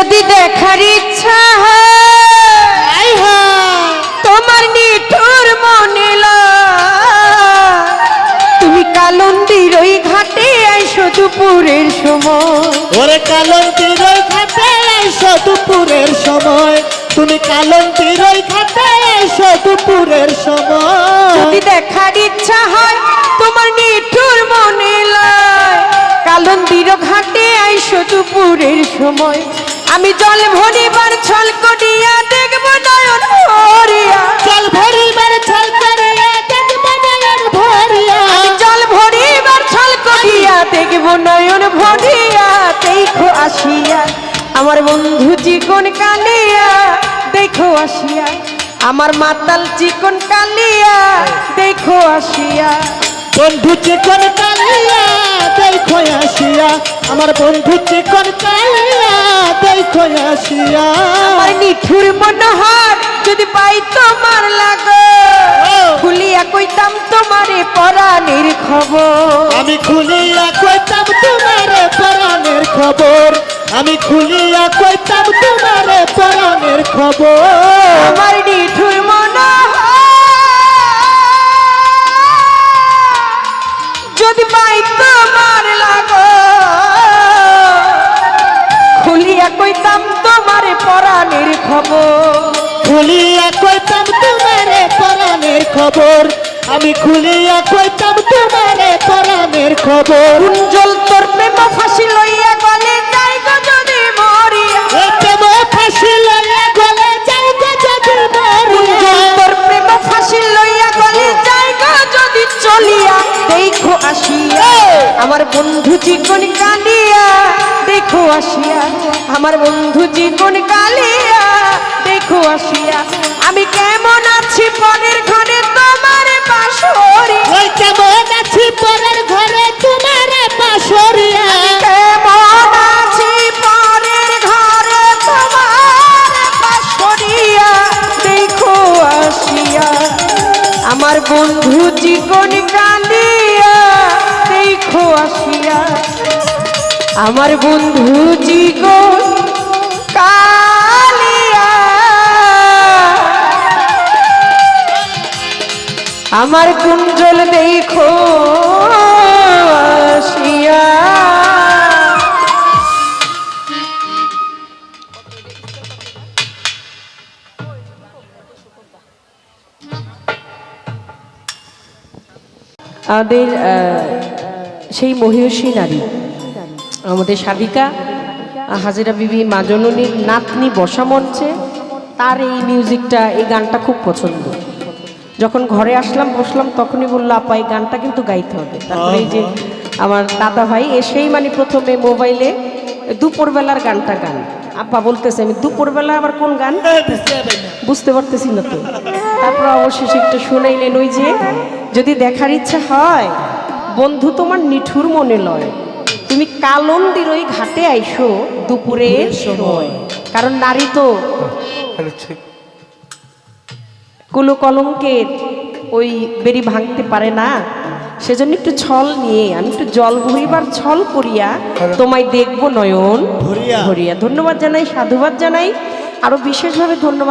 দেখার ইচ্ছা হয় তোমার নিঠুর মনে তুমি কালন্দির ওই ঘাটে আইসো দুপুরের সময়। ওরে কালন্তির ওই ঘাটে এসো দুপুরের সময়। তুমি কালন্তির ওই ঘাটে এসো দুপুরের সময়। যদি দেখার ইচ্ছা হয় তোমার নিঠুর মনে লয়। কালন্দির ঘাটে আইসো দুপুরের সময়। আমি জল ভরিবার ছল করিয়া দেখব নয়ন ভরিয়া। জল ভরিবার ছল করিয়া দেখব নয়ন ভরিয়া। আমি জল ভরিবার ছল করিয়া দেখব নয়ন ভরিয়া। দেখো আসিয়া আমার বন্ধু চিকন কালিয়া। দেখো আসিয়া আমার মাতাল চিকন কালিয়া। দেখো আসিয়া। বন্ধু চিকন কালিয়া দেখো আসিয়া আমার বন্ধু চিকন কালিয়া। আসিয়া। আমার নিঠুর মনোহর যদি পাই তোমার লাগো খুলিয়া কইতাম তোমারে পরাণের খবর। আমি খুলিয়া কইতাম তোমার পরাণের খবর। আমি খুলিয়া কইতাম তোমার পরাণের খবর। আমার নিঠুর মনোহর যদি পাই তোমার খবর খুলিয়া কইতাম তোমার পরাণের খবর। আমি খুলিয়া কইতাম তোমার পরাণের খবর। কুঞ্জল তোর প্রেম ফাঁসি লইয়া গলে যাই গো যদি মরিয়া। প্রেম ফাঁসি লইয়া গলে যাই গো যদি মরিয়া। তোর প্রেম ফাঁসি লইয়া গলে যাই গো যদি চলিয়া। দেখো আসিয়া আমার বন্ধু চিকন কালিয়া। দেখো আসিয়া আমার বন্ধু চিকন কালিয়া। দেখো আসিয়া আমি কেমন আছি পরের ঘরে তোমার বাসরি ওই কেমন আছি পরের ঘরে তোমার পাশরিয়া কেমন আছি পরের ঘরে তোমার বাসরিয়া? দেখো আসিয়া আমার বন্ধু জীবন কালিয়া দেখো আসিয়া আমার বন্ধু জীবন কালিয়া আমার কুঞ্জল দেখো, আসিয়া। আমাদের সেই মহিষী নারী, আমাদের সাবিকা হাজিরা বিবি মাজননীর নাতনি বসা মঞ্চে তার এই মিউজিকটা এই গানটা খুব পছন্দ। যখন ঘরে আসলাম বসলাম তখনই বলল আপা এই গানটা কিন্তু গাইতে হবে। তারপরে এই যে আমার দাদা ভাই এসেই মানে প্রথমে মোবাইলে দুপুরবেলার গানটা গান। আপা বলতেছে আমি দুপুরবেলা আবার কোন গান? বুঝতে পারতেছি না তো। তারপর অবশেষে একটু শুনাইলেন ওই যে যদি দেখার ইচ্ছা হয় বন্ধু তোমার নিঠুর মনে লয়। তুমি কালন্দির ওই ঘাটে আইসো দুপুরে সময়। কারণ নারী তো কুলো কলঙ্কের ওই বেরি ভাঙতে পারে না। সেজন্য একটু ছল নিয়ে আমি একটু জল ভরিবার ছল করিয়া তোমায় দেখব নয়ন। ভরিয়া। ভরিয়া। ধন্যবাদ জানাই সাধুবাদ জানাই। আরও বিশেষভাবে ধন্যবাদ